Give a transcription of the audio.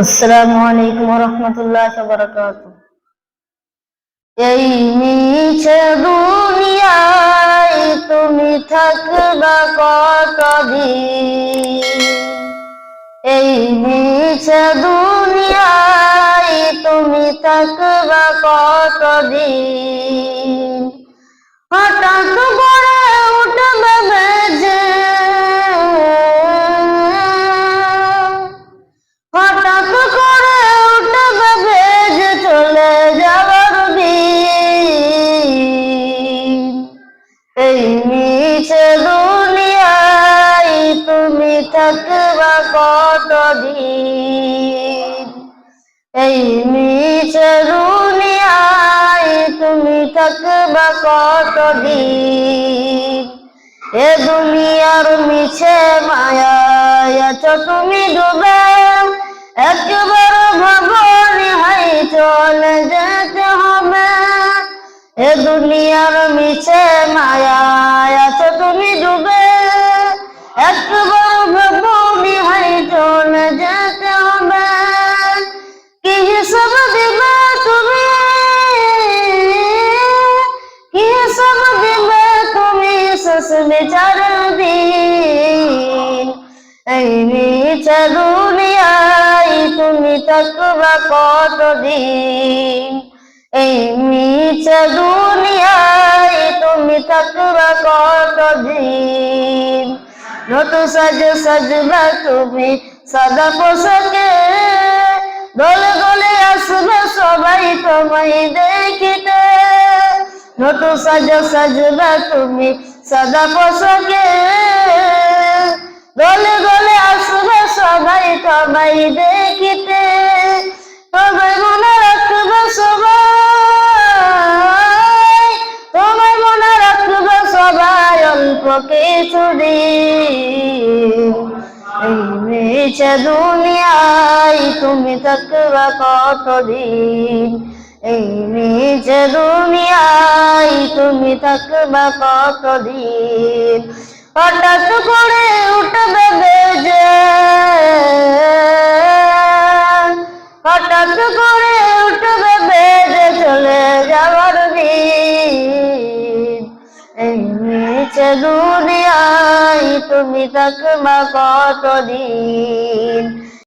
আসসালামু আলাইকুম রহমতুল্লাহ বরকাত এই নিচে দুনিয়ায় তুমি থাকবা কতদিন? এই নিচে দুনিয়ায় তুমি থাকবা কতদিন? থাকবা কতদিন? এই নিচে দুনিয়ায় তুমি থাকবা কতদিন? এ দুনিয়ার মিছে মায়ায় আছো তুমি ডুবে। একবার ভাবনি হাই চলে যেতে হবে। এ দুনিয়ার মিছে বিচার দিন এই তুমি থাকবা কতদিন? এই নিচে দুনিয়ায় তুমি থাকবা কতদিন? নতুন সাজ সাজবা তুমি সাদা পোশাকে। দলে দলে আসবে সবাই তোমায় দেখিতে নতুন সাজ সাজবা তুমি, সাদা পোশাকে। গলে দলে আসবে সবাই তোমায় দেখিতে। তোমায় মনে রাখবে সবাই, তোমায় মনে রাখবে সবাই অল্প কিছু দিন এই নিচে দুনিয়ায় তুমি থাকবা কতদিন? এই নিচে দুনিয়ায় তুমি থাকবা কতদিন? হঠাৎ করে উঠবে বেজে। হঠাৎ করে উঠবে বেজে চলে যাওয়ার দিন। এই নিচে দুনিয়ায় তুমি থাকবা কতদিন?